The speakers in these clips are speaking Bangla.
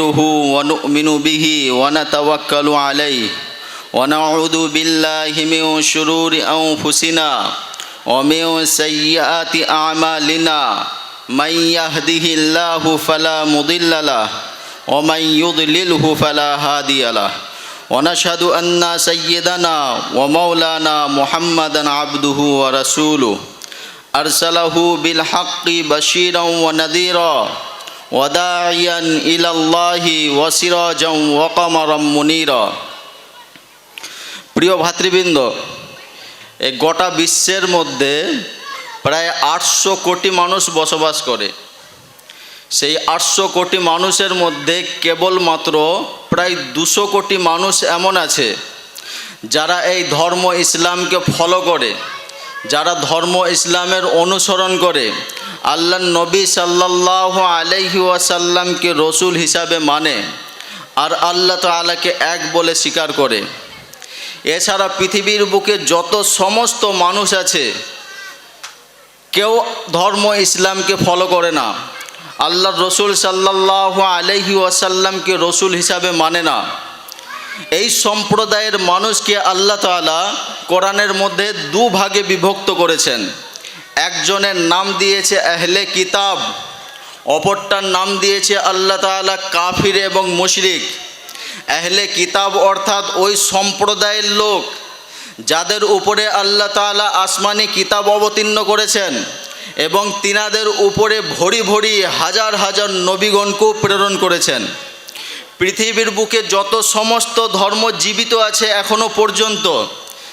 ونؤمن به ونتوكل عليه ونعوذ بالله من شرور أنفسنا ومن سيئات أعمالنا. من يهده الله فلا مضل له ومن يضلله فلا هادي له. ونشهد أن سيدنا ومولانا محمدا عبده ورسوله. أرسله بالحق بشيرا ونذيرا. وداعيا إلى الله وسراجا وقمرا منيرا প্রিয় ভাতৃবৃন্দ এই গোটা বিশ্বের মধ্যে প্রায় আটশো কোটি মানুষ বসবাস করে সেই আটশো কোটি মানুষের মধ্যে কেবলমাত্র প্রায় দুশো কোটি মানুষ এমন আছে যারা এই ধর্ম ইসলামকে ফলো করে যারা ধর্ম ইসলামের অনুসরণ করে আল্লাহ নবী সাল্লাহ আলহি ওয়াসাল্লামকে রসুল হিসাবে মানে আর আল্লাহ তালাকে এক বলে স্বীকার করে। এছাড়া পৃথিবীর বুকে যত সমস্ত মানুষ আছে, কেউ ধর্ম ইসলামকে ফলো করে না। আল্লাহ রসুল সাল্লাহ আলহি ওয়াসাল্লামকে রসুল হিসাবে মানে না। এই সম্প্রদায়ের মানুষকে আল্লাহ তালা কোরআনের মধ্যে দু ভাগে বিভক্ত করেছেন। একজনের নাম দিয়েছে আহলে কিতাব, অপরটার নাম দিয়েছে আল্লাহ তালা কাফির এবং মুশরিক। আহলে কিতাব অর্থাৎ ওই সম্প্রদায়ের লোক যাদের উপরে আল্লাহ তালা আসমানি কিতাব অবতীর্ণ করেছেন এবং তিনাদের উপরে ভরি ভরি হাজার হাজার নবীগণকেও প্রেরণ করেছেন। পৃথিবীর বুকে যত সমস্ত ধর্ম জীবিত আছে এখনও পর্যন্ত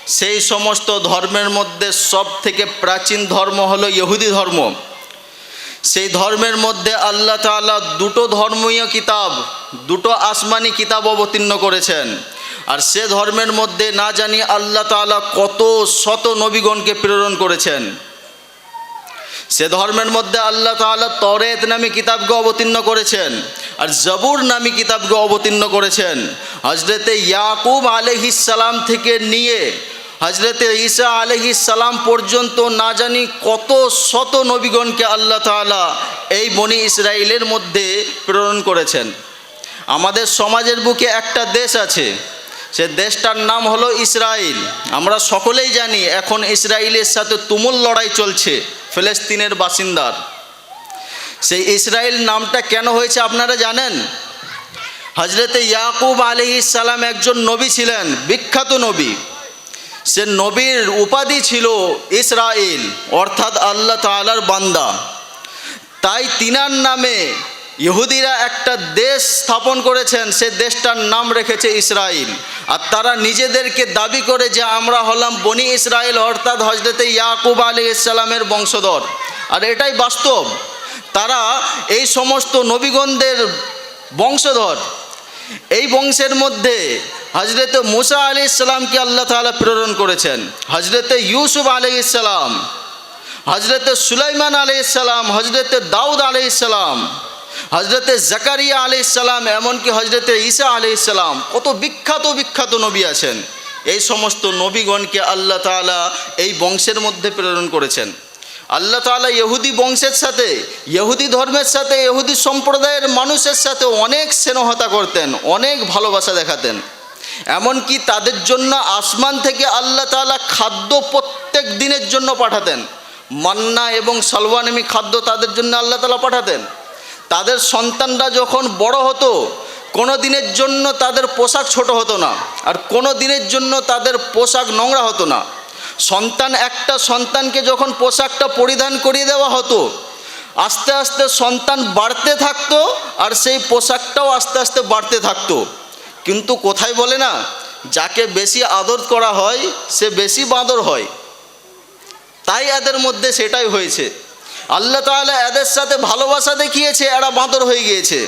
সেই সমস্ত ধর্মের মধ্যে সব থেকে প্রাচীন ধর্ম হলো ইহুদি ধর্ম। সেই ধর্মের মধ্যে আল্লাহ তাআলা দুটো ধর্মীয় কিতাব, দুটো আসমানি কিতাব অবতীর্ণ করেছেন। আর সে ধর্মের মধ্যে না জানি আল্লাহ তাআলা কত শত নবীগণকে প্রেরণ করেছেন। সে ধর্মের মধ্যে আল্লাহ তাআলা তরেত নামী কিতাবকে অবতীর্ণ করেছেন আর জবুর নামী কিতাবকে অবতীর্ণ করেছেন। হজরতে ইয়াকুব সালাম থেকে নিয়ে হজরতে ঈসা আলহি সালাম পর্যন্ত না জানি কত শত নবীগণকে আল্লাহ তাআলা এই বনি ইসরায়েলের মধ্যে প্রেরণ করেছেন। আমাদের সমাজের বুকে একটা দেশ আছে, সে দেশটার নাম হলো ইসরায়েল আমরা সকলেই জানি এখন ইসরায়েলের সাথে তুমুল লড়াই চলছে, ফিলিস্তিনের বাসিন্দার। সেই ইসরায়েল নামটা কেন হয়েছে আপনারা জানেন? হজরতে ইয়াকুব আলি সালাম একজন নবী ছিলেন, বিখ্যাত নবী। সে নবীর উপাধি ছিল ইসরায়েল অর্থাৎ আল্লাহ তালার বান্দা। তাই তিনার নামে ইহুদিরা একটা দেশ স্থাপন করেছেন, সে দেশটার নাম রেখেছে ইসরায়েল আর তারা নিজেদেরকে দাবি করে যে আমরা হলাম বনি ইসরায়েল অর্থাৎ হজরতে ইয়াকুব আলী ইসলামের বংশধর। আর এটাই বাস্তব। তারা এই সমস্ত নবীগণদের বংশধর। এই বংশের মধ্যে হজরতে মুসা আলি ইসলামকে আল্লাহ তালা প্রেরণ করেছেন। হজরতে ইউসুফ আলি ইসলাম হজরতে সুলাইমান আলি ইসলাম হজরতে দাউদ আলি ইসলাম হজরতে জাকারিয়া আলি ইসলাম এমনকি হজরতে ঈসা আলি ইসলাম কত বিখ্যাত বিখ্যাত নবী আছেন। এই সমস্ত নবীগণকে আল্লাহ তালা এই বংশের মধ্যে প্রেরণ করেছেন। আল্লাহ তালা ইহুদি বংশের সাথে, ইহুদি ধর্মের সাথে, ইহুদি সম্প্রদায়ের মানুষের সাথে অনেক স্নেহতা করতেন, অনেক ভালোবাসা দেখাতেন। এমনকি তাদের জন্য আসমান থেকে আল্লাহ তালা খাদ্য প্রত্যেক দিনের জন্য পাঠাতেন। মান্না এবং সালওয়ানিমি খাদ্য তাদের জন্য আল্লাহ তালা পাঠাতেন। তাদের সন্তানরা যখন বড় হতো, কোনো দিনের জন্য তাদের পোশাক ছোট হতো না আর কোনো দিনের জন্য তাদের পোশাক নোংরা হতো না। সন্তান একটা সন্তানকে যখন পোশাকটা পরিধান করিয়ে দেওয়া হতো, আস্তে আস্তে সন্তান বাড়তে থাকতো আর সেই পোশাকটাও আস্তে আস্তে বাড়তে থাকতো। কিন্তু কোথায় বলে না, যাকে বেশি আদর করা হয়, সে বেশি বাঁদর হয়। তাই এদের মধ্যে সেটাই হয়েছে। আল্লাহ তাহলে এদের সাথে ভালোবাসা দেখিয়েছে, এরা বাঁদর হয়ে গিয়েছে।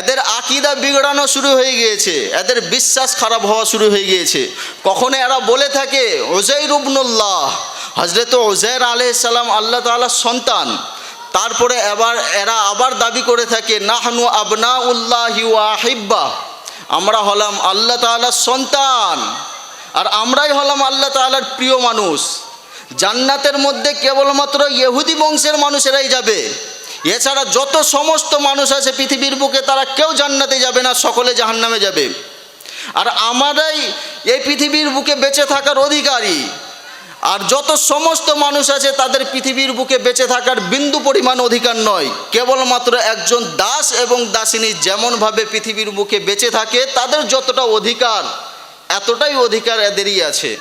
এদের আকিদা বিগড়ানো শুরু হয়ে গিয়েছে, এদের বিশ্বাস খারাপ হওয়া শুরু হয়ে গিয়েছে। কখনো এরা বলে থাকে ওজাই রুবনুল্লাহ হজরত ওজাইর আলহিসাল্লাম আল্লাহ তালার সন্তান। তারপরে এবার এরা আবার দাবি করে থাকে, নাহনু আবনা উল্লাহ আহিব্বা আমরা হলাম আল্লাহ তালার সন্তান। আর আমরাই হলাম আল্লাহ তালার প্রিয় মানুষ। জান্নাতের মধ্যে কেবলমাত্র ইহুদি বংশের মানুষেরাই যাবে। এছাড়া যত সমস্ত মানুষ আছে পৃথিবীর বুকে, তারা কেউ জান্নাতে যাবে না, সকলে জাহান্নামে যাবে। আর আমারাই এই পৃথিবীর বুকে বেঁচে থাকার অধিকারী। আর যত সমস্ত মানুষ আছে, তাদের পৃথিবীর বুকে বেঁচে থাকার বিন্দু পরিমাণ অধিকার নয়। কেবলমাত্র একজন দাস এবং দাসিনী যেমনভাবে পৃথিবীর বুকে বেঁচে থাকে, তাদের যতটা অধিকার, এতটাই অধিকার এদেরই আছে।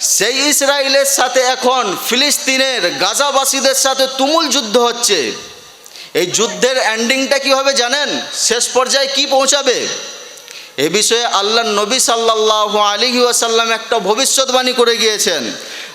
সেই ইসরায়েলের সাথে এখন ফিলিস্তিনের গাজাবাসীদের সাথে তুমুল যুদ্ধ হচ্ছে। এই যুদ্ধের এন্ডিংটা কি হবে জানেন? শেষ পর্যায়ে কি পৌঁছাবে? এ বিষয়ে আল্লাহ নবী সাল্লাহ আলী ওয়াসাল্লাম একটা ভবিষ্যৎবাণী করে গিয়েছেন।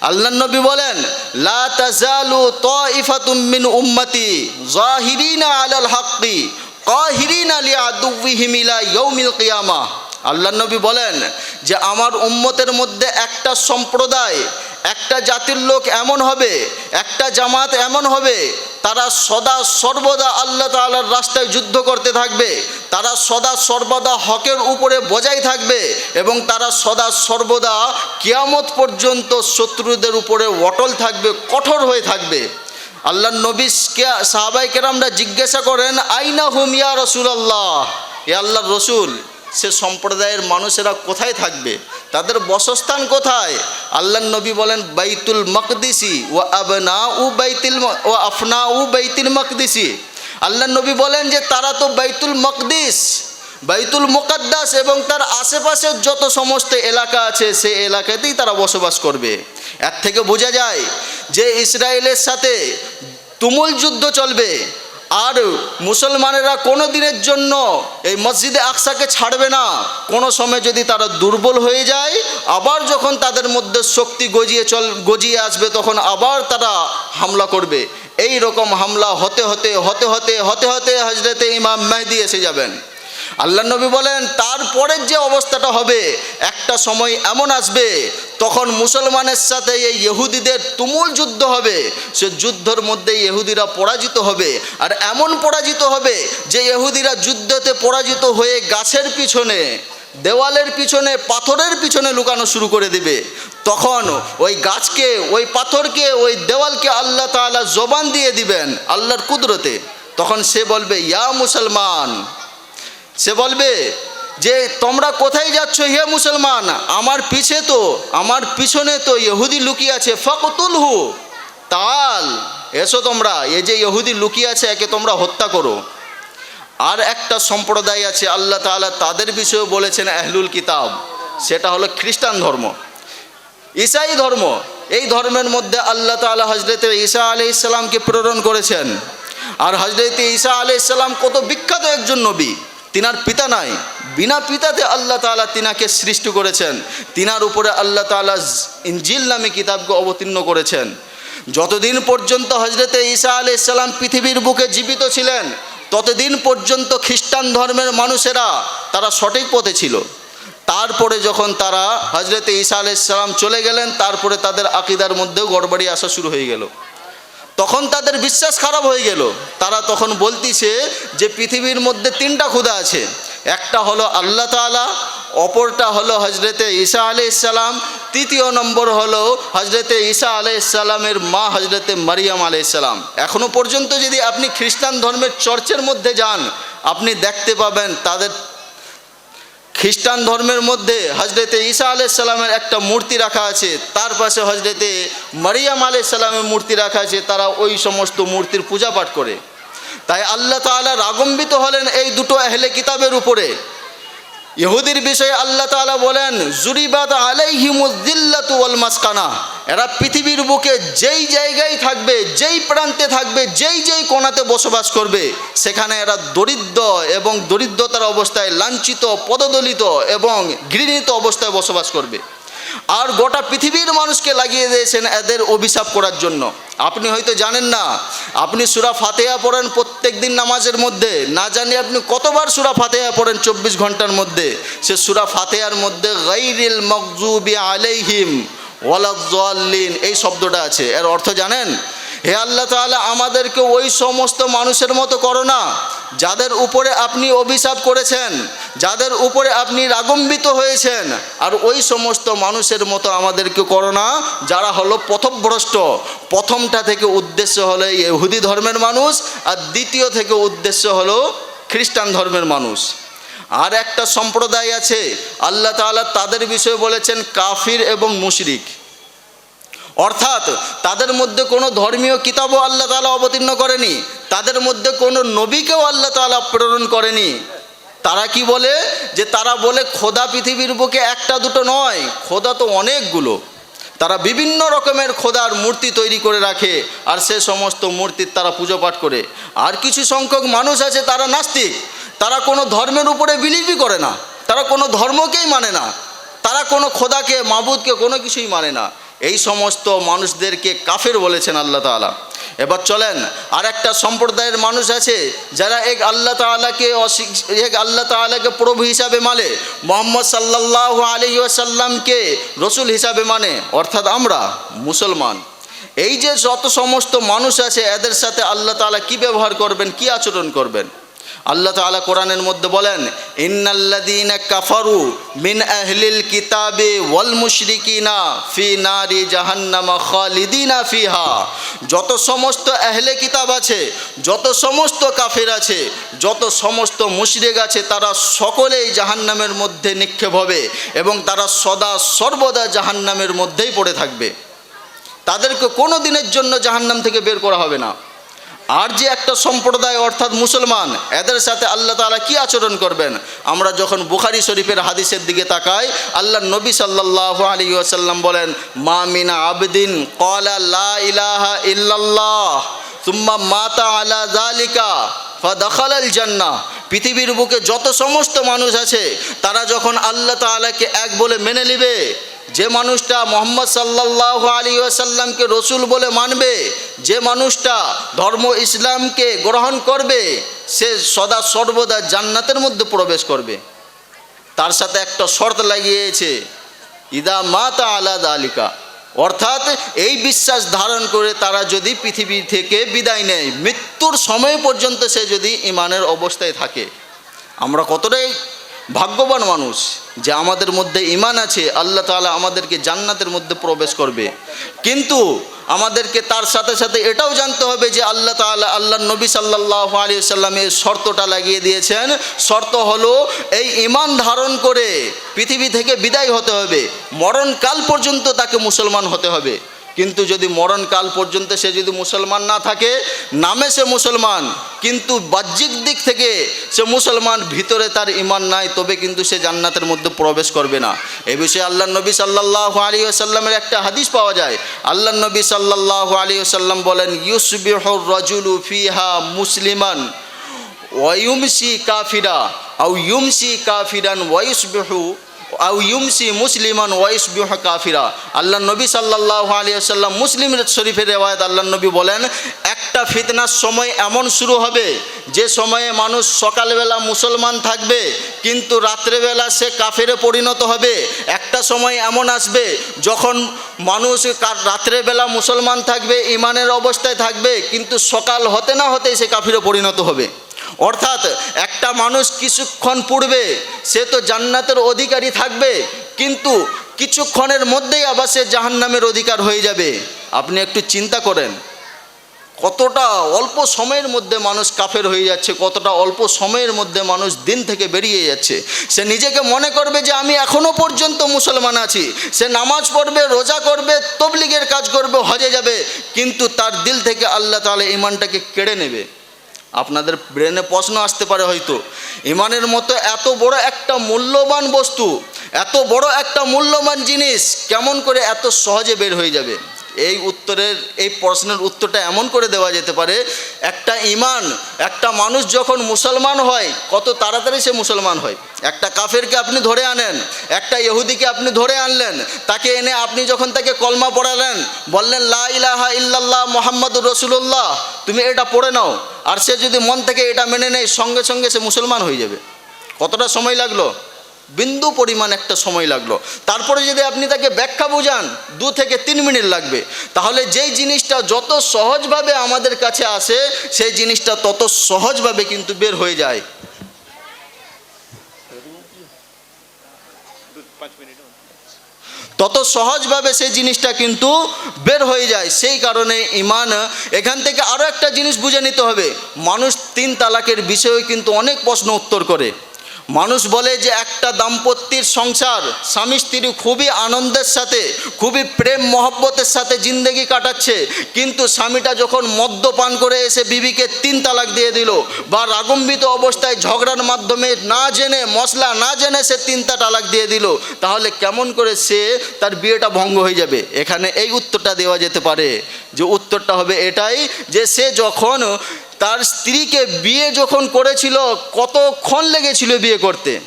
আল্লাহ নবী বলেন, লা তাজালু তাইফাতুম মিন উম্মতি জাহিরিনা আলাল হাক্কি, কাহিরিনা লিআদুবিহিম ইলা ইয়াউমিল কিয়ামাহ। আল্লাহ নবী বলেন যে, আমার উম্মতের মধ্যে একটা সম্প্রদায়, একটা জাতির লোক এমন হবে, একটা জামাত এমন হবে তারা সদা সর্বদা আল্লাহ তাআলার রাস্তায় যুদ্ধ করতে থাকবে, তারা সদা সর্বদা হকের উপরে বজায় থাকবে এবং তারা সদা সর্বদা কিয়ামত পর্যন্ত শত্রুদের উপরে অটল থাকবে, কঠোর হয়ে থাকবে। আল্লাহ নবী সাহাবাই কেরামরা জিজ্ঞাসা করেন, আইনা হুম ইয়া রসুলাল্লাহ? এ আল্লাহর রসুল। সে সম্প্রদায়ের মানুষেরা কোথায় থাকবে? তাদের বসস্থান কোথায়? আল্লাহ নবী বলেন, বাইতুল মকদিসি ও আবনা উ বাইতুল ও আফনা উ বাইতুল মকদিসি। আল্লাহ নবী বলেন যে, তারা তো বাইতুল মকদিস, বাইতুল মোকাদ্দাস এবং তার আশেপাশের যত সমস্ত এলাকা আছে সেই এলাকাতেই তারা বসবাস করবে। এর থেকে বোঝা যায় যে, ইসরায়েলের সাথে তুমুল যুদ্ধ চলবে। আর মুসলমানেরা কোনো দিনের জন্য এই মসজিদে আকসাকে ছাড়বে না। কোনো সময় যদি তারা দুর্বল হয়ে যায়, আবার যখন তাদের মধ্যে শক্তি গজিয়ে চল, গজিয়ে আসবে, তখন আবার তারা হামলা করবে। এই রকম হামলা হতে হতে হতে হতে হতে হতে হজরতে ইমাম মেহদি এসে যাবেন। আল্লাহ নবী বলেন, তারপরের যে অবস্থাটা হবে, একটা সময় এমন আসবে তখন মুসলমানের সাথে এই ইহুদিদের তুমুল যুদ্ধ হবে। সে যুদ্ধর মধ্যে ইহুদিরা পরাজিত হবে। আর এমন পরাজিত হবে যে ইহুদিরা যুদ্ধতে পরাজিত হয়ে গাছের পিছনে, দেওয়ালের পিছনে, পাথরের পিছনে লুকানো শুরু করে দিবে। তখন ওই গাছকে, ওই পাথরকে, ওই দেওয়ালকে আল্লাহ তাআলা জবান দিয়ে দিবেন আল্লাহর কুদরতে। তখন সে বলবে, ইয়া মুসলমান। সে বলবে যে তোমরা কোথায় যাচ্ছ হে মুসলমান? আমার পিছে তো, আমার পিছনে তো ইহুদি লুকিয়ে আছে। ফকতুলহু, তাল, এসো তোমরা। এই যে ইহুদি লুকিয়ে আছে, একে তোমরা হত্যা করো। আর একটা সম্প্রদায় আছে, আল্লাহ তাআলা তাদের বিষয়ে বলেছেন আহলুল কিতাব। সেটা হলো খ্রিস্টান ধর্ম। ঈসাই ধর্ম, এই ধর্মের মধ্যে আল্লাহ তাআলা হজরতে ঈসা আলি ইসলামকে প্রেরণ করেছেন। আর হজরতে ঈসা আলি ইসলাম কত বিখ্যাত একজন নবী। তিনার পিতা নাই। বিনা পিতাতে আল্লাহ তাআলা তিনাকে সৃষ্টি করেছেন। তিনার উপরে আল্লাহ তাআলা ইনজিল নামে কিতাবকে অবতীর্ণ করেছেন। যতদিন পর্যন্ত হজরতে ঈসা আলি ইসলাম পৃথিবীর বুকে জীবিত ছিলেন, ততদিন পর্যন্ত খ্রিস্টান ধর্মের মানুষেরা তারা সঠিক পথে ছিল। তারপরে যখন তারা হজরতে ঈসা আলাইসাল্লাম চলে গেলেন, তারপরে তাদের আকিদার মধ্যেও গড়বড়ি আসা শুরু হয়ে গেল। তখন তাদের বিশ্বাস খারাপ হয়ে গেল। তারা তখন বলতিছে যে পৃথিবীর মধ্যে তিনটা ক্ষুদা আছে। একটা হলো আল্লাহ তাআলা, অপরটা হলো হজরতে ঈসা আলাইসাল্লাম তৃতীয় নম্বর হলো হজরতে ঈসা আলাইসাল্লামের মা হজরতে মারিয়াম আলাইসাল্লাম এখনও পর্যন্ত যদি আপনি খ্রিস্টান ধর্মের চর্চের মধ্যে যান, আপনি দেখতে পাবেন তাদের খ্রিস্টান ধর্মের মধ্যে হজরতে ঈসা আলাইসাল্লামের একটা মূর্তি রাখা আছে, তার পাশে হজরতে মারিয়াম আলাইসাল্লামের মূর্তি রাখা আছে, তারা ওই সমস্ত মূর্তির পূজা পাঠ করে। তাই আল্লাহ তালা রাগম্বিত হলেন এই দুটো এহলে কিতাবের উপরে। ইহুদির বিষয়ে আল্লাহ তালা বলেন জুরিবাদ আলাইহিমুদ্দিল্লাতু ওয়াল মাসকানা। এরা পৃথিবীর বুকে যেই জায়গায় থাকবে, যেই প্রান্তে থাকবে, যেই যেই কোণাতে বসবাস করবে, সেখানে এরা দরিদ্র এবং দরিদ্রতার অবস্থায় লাঞ্ছিত, পদদলিত এবং ঘৃণিত অবস্থায় বসবাস করবে। আর গোটা পৃথিবীর মানুষকে লাগিয়ে দিয়েছেন এদের অভিশাপ করার জন্য। আপনি হয়তো জানেন না, আপনি সুরা ফাতেহা পড়েন প্রত্যেক দিন নামাজের মধ্যে। না জানি আপনি কতবার সুরা ফাতেহা পড়েন চব্বিশ ঘণ্টার মধ্যে? সে সুরা ফাতেহার মধ্যে, গাইরিল মকজুবি আলাইহিম। ওয়ালাদ্দাল্লিন এই শব্দটা আছে। এর অর্থ জানেন? হে আল্লাহ তাআলা, আমাদেরকে ওই সমস্ত মানুষের মতো করো না, যাদের উপরে আপনি অভিশাপ করেছেন, যাদের উপরে আপনি রাগম্বিত হয়েছেন, আর ওই সমস্ত মানুষের মতো আমাদেরকে করো না, যারা হলো প্রথমভ্রষ্ট প্রথমটা থেকে উদ্দেশ্য হলো ইহুদি ধর্মের মানুষ, আর দ্বিতীয় থেকে উদ্দেশ্য হলো খ্রিস্টান ধর্মের মানুষ। আর একটা সম্প্রদায় আছে, আল্লাহ তাআলা তাদের বিষয়ে বলেছেন কাফির এবং মুশরিক। অর্থাৎ তাদের মধ্যে কোনো ধর্মীয় কিতাবও আল্লাহ তালা অবতীর্ণ করেনি, তাদের মধ্যে কোনো নবীকেও আল্লাহ তাআলা প্রেরণ করেনি। তারা কি বলে? যে তারা বলে খোদা পৃথিবীর বুকে একটা দুটো নয়, খোদা তো অনেকগুলো। তারা বিভিন্ন রকমের খোদার মূর্তি তৈরি করে রাখে, আর সে সমস্ত মূর্তির তারা পুজো পাঠ করে। আর কিছু সংখ্যক মানুষ আছে, তারা নাস্তিক। তারা কোনো ধর্মের উপরে বিলিভই করে না। তারা কোনো ধর্মকেই মানে না। তারা কোনো খোদাকে, মাবুদকে কোনো কিছুই মানে না। এই সমস্ত মানুষদেরকে কাফের বলেছেন আল্লাহ তাআলা। এবার চলেন আর একটা সম্প্রদায়ের মানুষ আছে যারা এক আল্লাহ অস্বী- এক আল্লাহ তাআলাকে প্রভু হিসাবে মানে মোহাম্মদ সাল্লাহ আলী আসাল্লামকে রসুল হিসাবে মানে অর্থাৎ আমরা, মুসলমান। এই যে যত সমস্ত মানুষ আছে, এদের সাথে আল্লাহ তাআলা কি ব্যবহার করবেন, কি আচরণ করবেন? আল্লাহ তাআলা কোরআনের মধ্যে বলেন, ইন্নাল্লাযীনা কাফারু মিন আহলিল কিতাবে ওয়াল মুশরিকিনা ফি নারি জাহান্নামা খালিদিনা ফিহা। যত সমস্ত আহলে কিতাব আছে, যত সমস্ত কাফের আছে, যত সমস্ত মুশরিক আছে, তারা সকলেই জাহান্নামের মধ্যে নিক্ষেপ হবে এবং তারা সদা সর্বদা জাহান্নামের মধ্যেই পড়ে থাকবে। তাদেরকে কোনো দিনের জন্য জাহান্নাম থেকে বের করা হবে না। আর যে একটা সম্প্রদায় অর্থাৎ মুসলমান, এদের সাথে আল্লাহ তাআলা কি আচরণ করবেন? আমরা যখন বুখারি শরীফের হাদিসের দিকে তাকাই, আল্লাহ নবী সাল্লাল্লাহু আলাইহি ওয়াসাল্লাম বলেন, মা মিনা আবদিন, ক্বালা লা ইলাহা তুম্মা মাতা আলা যালিকা, ফাদাখালাল জান্নাহ। পৃথিবীর বুকে যত সমস্ত মানুষ আছে, তারা যখন আল্লাহ তাআলাকে এক বলে মেনে নেবে যে মানুষটা মোহাম্মদ সাল্লাহ আলী আসাল্লামকে রসুল বলে মানবে, যে মানুষটা ধর্ম ইসলামকে গ্রহণ করবে, সে সদা সর্বদা জান্নাতের মধ্যে প্রবেশ করবে। তার সাথে একটা শর্ত লাগিয়েছে, ইদা মাতা আলাদা আলিকা অর্থাৎ এই বিশ্বাস ধারণ করে তারা যদি পৃথিবী থেকে বিদায় নেয়, মৃত্যুর সময় পর্যন্ত সে যদি ইমানের অবস্থায় থাকে। আমরা কতটাই ভাগ্যবান মানুষ যে আমাদের মধ্যে ইমান আছে, আল্লাহ তাআলা আমাদেরকে জান্নাতের মধ্যে প্রবেশ করবে। কিন্তু আমাদেরকে তার সাথে সাথে এটাও জানতে হবে যে আল্লাহ তাআলা আল্লাহ নবী সাল্লাহ আলী সাল্লামের শর্তটা লাগিয়ে দিয়েছেন। শর্ত হলো এই ইমান ধারণ করে পৃথিবী থেকে বিদায় হতে হবে। মরণকাল পর্যন্ত তাকে মুসলমান হতে হবে। কিন্তু যদি মরণকাল পর্যন্ত সে যদি মুসলমান না থাকে, নামে সে মুসলমান, কিন্তু বাহ্যিক দিক থেকে সে মুসলমান, ভিতরে তার ইমান নাই, তবে কিন্তু সে জান্নাতের মধ্যে প্রবেশ করবে না। এ বিষয়ে আল্লাহ নবী সাল্লাহ আলী আসাল্লামের একটা হাদিস পাওয়া যায়। আল্লাহ নবী সাল্লাহ আলী আসাল্লাম বলেন, ইউসবিহর রজুলু ফিহা মুসলিমান ওয়ুমসি কাফিরা আউ ইউমসি কাফিরান ওয়ুসবিহু আউ ইউমসি মুসলিমান ওয়াইসবিহ কাফিরা। আল্লাহ নবী সাল্লাল্লাহু আলাইহি সাল্লাম মুসলিম শরীফের রেওয়ায়ত আল্লাহ নবী বলেন, একটা ফিতনার সময় এমন শুরু হবে, যে সময়ে মানুষ সকালবেলা মুসলমান থাকবে, কিন্তু রাত্রেবেলা সে কাফেরে পরিণত হবে। একটা সময় এমন আসবে, যখন মানুষ রাত্রেবেলা মুসলমান থাকবে ইমানের অবস্থায় থাকবে, কিন্তু সকাল হতে না হতেই সে কাফিরে পরিণত হবে। অর্থাৎ একটা মানুষ কিছুক্ষণ পূর্বে সে তো জান্নাতের অধিকারী থাকবে, কিন্তু কিছুক্ষণের মধ্যেই আবার সে জাহান্নামের অধিকার হয়ে যাবে। আপনি একটু চিন্তা করেন, কতটা অল্প সময়ের মধ্যে মানুষ কাফের হয়ে যাচ্ছে, কতটা অল্প সময়ের মধ্যে মানুষ দিন থেকে বেরিয়ে যাচ্ছে। সে নিজেকে মনে করবে যে আমি এখনও পর্যন্ত মুসলমান আছি। সে নামাজ পড়বে, রোজা করবে, তবলিগের কাজ করবে, হজে যাবে, কিন্তু তার দিল থেকে আল্লাহ তাহলে ইমানটাকে কেড়ে নেবে। আপনাদের ব্রেনে প্রশ্ন আসতে পারে হয়তো। ইমানের মতো এত বড় একটা মূল্যবান বস্তু, এত বড় একটা মূল্যবান জিনিস কেমন করে এত সহজে বের হয়ে যাবে? এই উত্তরের, এই প্রশ্নের উত্তরটা এমন করে দেওয়া যেতে পারে, একটা ইমান, একটা মানুষ যখন মুসলমান হয়, কত তাড়াতাড়ি সে মুসলমান হয়। একটা কাফেরকে আপনি ধরে আনেন, একটা ইহুদিকে আপনি ধরে আনলেন, তাকে এনে আপনি যখন তাকে কলমা পড়ালেন, বললেন, লা ইলাহা ইল্লাল্লাহ মোহাম্মদুর রসুল্লাহ তুমি এটা পড়ে নাও। আর সে যদি মন থেকে এটা মেনে নেয়, সঙ্গে সঙ্গে সে মুসলমান হয়ে যাবে। কতটা সময় লাগল? বিন্দু পরিমাণ একটা সময় লাগল। তারপরে যদি আপনি তাকে ব্যাখ্যা বুঝান, দু থেকে তিন মিনিট লাগবে। তাহলে যেই জিনিসটা যত সহজভাবে আমাদের কাছে আসে, সেই জিনিসটা তত সহজভাবে কিন্তু বের হয়ে যায়। তত সহজভাবে সেই জিনিসটা কিন্তু বের হয়ে যায়। সেই কারণে ইমান এখান থেকে আরও একটা জিনিস বুঝে নিতে হবে। মানুষ তিন তালাকের বিষয়ে কিন্তু অনেক প্রশ্ন উত্তর করে। মানুষ বলে যে একটা দাম্পত্যের সংসার, স্বামী স্ত্রী খুবই আনন্দের সাথে, খুবই প্রেম মহব্বতের সাথে জিন্দগি কাটাচ্ছে। কিন্তু স্বামীটা যখন মদ্যপান করে এসে বিবিকে তিন তালাক দিয়ে দিল বা রাগম্বিত অবস্থায় ঝগড়ার মাধ্যমে না জেনে, মশলা না জেনে সে তিনটা তালাক দিয়ে দিল, তাহলে কেমন করে সে তার বিয়েটা ভঙ্গ হয়ে যাবে? এখানে এই উত্তরটা দেওয়া যেতে পারে যে উত্তরটা হবে এটাই যে সে যখন তার স্ত্রীকে বিয়ে যখন করেছিল, কতক্ষণ লেগেছিল বিয়ে করতে?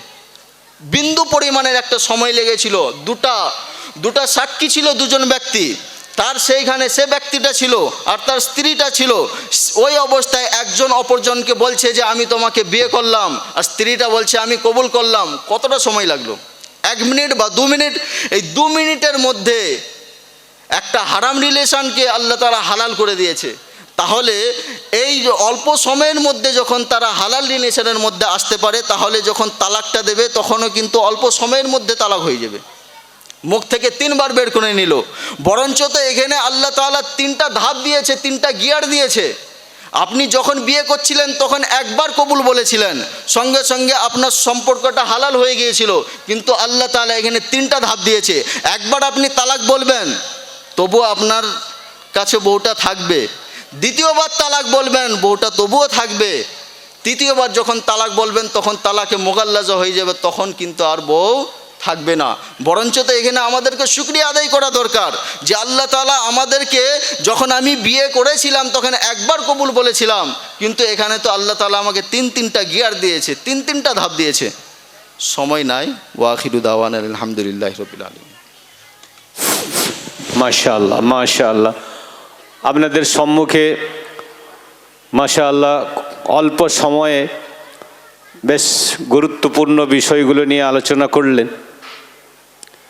বিন্দু পরিমাণের একটা সময় লেগেছিল। দুটা দুটা সাক্ষী ছিল দুজন ব্যক্তি। তার সেইখানে সে ব্যক্তিটা ছিল আর তার স্ত্রীটা ছিল। ওই অবস্থায় একজন অপরজনকে বলছে যে, আমি তোমাকে বিয়ে করলাম। আর স্ত্রীটা বলছে, আমি কবুল করলাম। কতটা সময় লাগল? এক মিনিট বা দু মিনিট? এই দু মিনিটের মধ্যে একটা হারাম রিলেশনকে আল্লাহ তারা হালাল করে দিয়েছে। তাহলে এই অল্প সময়ের মধ্যে যখন তারা হালাল রিলেশনের মধ্যে আসতে পারে, তাহলে যখন তালাকটা দেবে, তখনও কিন্তু অল্প সময়ের মধ্যে তালাক হয়ে যাবে। মুখ থেকে তিনবার বের করে নিল। বরঞ্চ তো এখানে আল্লাহ তাআলা তিনটা ধাপ দিয়েছে, তিনটা গিয়ার দিয়েছে। আপনি যখন বিয়ে করছিলেন, তখন একবার কবুল বলেছিলেন। সঙ্গে সঙ্গে আপনার সম্পর্কটা হালাল হয়ে গিয়েছিল। কিন্তু আল্লাহ তালা এখানে তিনটা ধাপ দিয়েছে। একবার আপনি তালাক বলবেন তবু আপনার কাছে বউটা থাকবে। দ্বিতীয়বার তালাক বলবেন, বউটা তবুও থাকবে। তৃতীয়বার যখন তালাক বলবেন, তখন তালাকে মোগাল্লাজা হয়ে যাবে, তখন কিন্তু আর বউ থাকবে না। বরঞ্চ তো এখানে আমাদেরকে শুক্রিয়া আদায় করা দরকার যে আল্লাহ তালা আমাদেরকে যখন আমি বিয়ে করেছিলাম, তখন একবার কবুল বলেছিলাম, কিন্তু এখানে তো আল্লাহ তালা আমাকে তিন তিনটা গিয়ার দিয়েছে, তিন তিনটা ধাপ দিয়েছে। সময় নাই। ওয়াখিরু দাওয়ান আলহামদুলিল্লাহ রবিল আলম মাশাআল্লাহ মাশাআল্লাহ। আপনাদের সম্মুখে মাসা আল্লাহ অল্প সময়ে বেশ গুরুত্বপূর্ণ বিষয়গুলো নিয়ে আলোচনা করলেন।